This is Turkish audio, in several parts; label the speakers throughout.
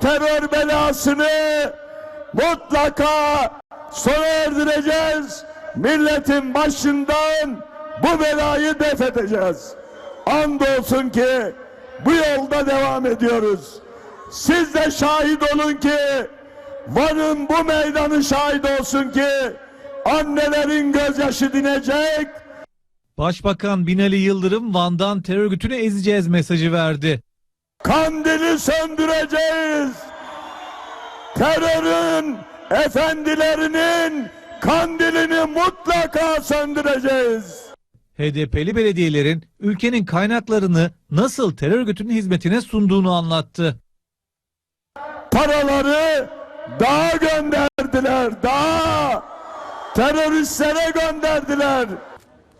Speaker 1: terör belasını mutlaka sona erdireceğiz. Milletin başından bu belayı def edeceğiz. Andolsun ki bu yolda devam ediyoruz. Siz de şahit olun ki Van'ın bu meydanı şahit olsun ki annelerin gözyaşı dinecek,
Speaker 2: Başbakan Binali Yıldırım Van'dan terör örgütünü ezeceğiz mesajı verdi.
Speaker 1: Kandili söndüreceğiz. Terörün efendilerinin kandilini mutlaka söndüreceğiz.
Speaker 2: HDP'li belediyelerin ülkenin kaynaklarını nasıl terör örgütünün hizmetine sunduğunu anlattı.
Speaker 1: Paraları daha gönderdiler, daha teröristlere gönderdiler.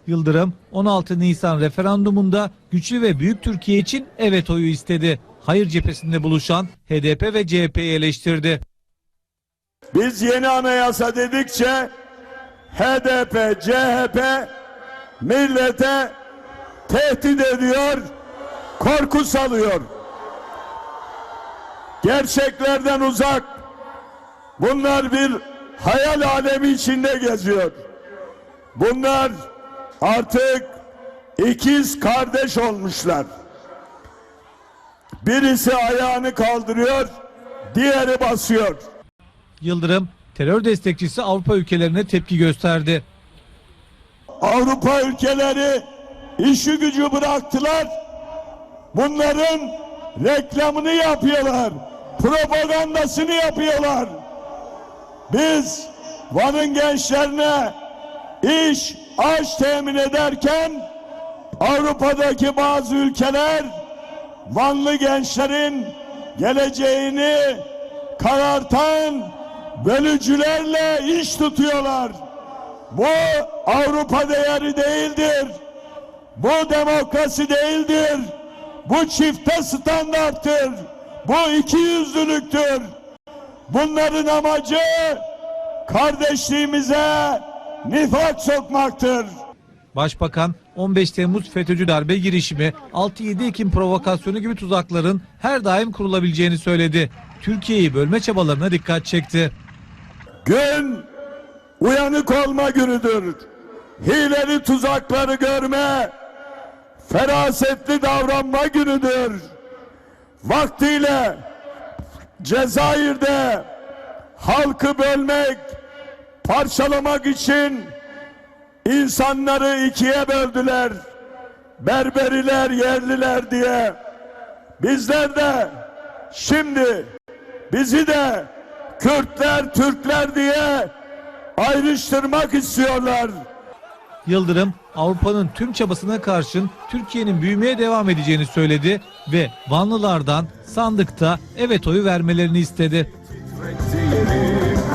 Speaker 2: Yıldırım 16 Nisan referandumunda güçlü ve büyük Türkiye için evet oyu istedi. Hayır cephesinde buluşan HDP ve CHP'yi eleştirdi.
Speaker 1: Biz yeni anayasa dedikçe HDP, CHP millete tehdit ediyor, korku salıyor. Gerçeklerden uzak. Bunlar bir hayal alemi içinde geziyor. Bunlar artık ikiz kardeş olmuşlar. Birisi ayağını kaldırıyor, diğeri basıyor.
Speaker 2: Yıldırım terör destekçisi Avrupa ülkelerine tepki gösterdi.
Speaker 1: Avrupa ülkeleri işi gücü bıraktılar. Bunların reklamını yapıyorlar. Propagandasını yapıyorlar. Biz Van'ın gençlerine iş, aş temin ederken Avrupa'daki bazı ülkeler Vanlı gençlerin geleceğini karartan bölücülerle iş tutuyorlar. Bu Avrupa değeri değildir. Bu demokrasi değildir. Bu çifte standarttır. Bu iki yüzlülüktür. Bunların amacı kardeşliğimize nifak sokmaktır.
Speaker 2: Başbakan 15 Temmuz FETÖ'cü darbe girişimi, 6-7 Ekim provokasyonu gibi tuzakların her daim kurulabileceğini söyledi. Türkiye'yi bölme çabalarına dikkat çekti.
Speaker 1: Gün uyanık olma günüdür. Hileli tuzakları görme, ferasetli davranma günüdür. Vaktiyle Cezayir'de halkı bölmek, parçalamak için insanları ikiye böldüler. Berberiler, yerliler diye. Bizler de şimdi bizi de Kürtler, Türkler diye ayrıştırmak istiyorlar.
Speaker 2: Yıldırım Avrupa'nın tüm çabasına karşın Türkiye'nin büyümeye devam edeceğini söyledi ve Vanlılardan sandıkta evet oyu vermelerini istedi.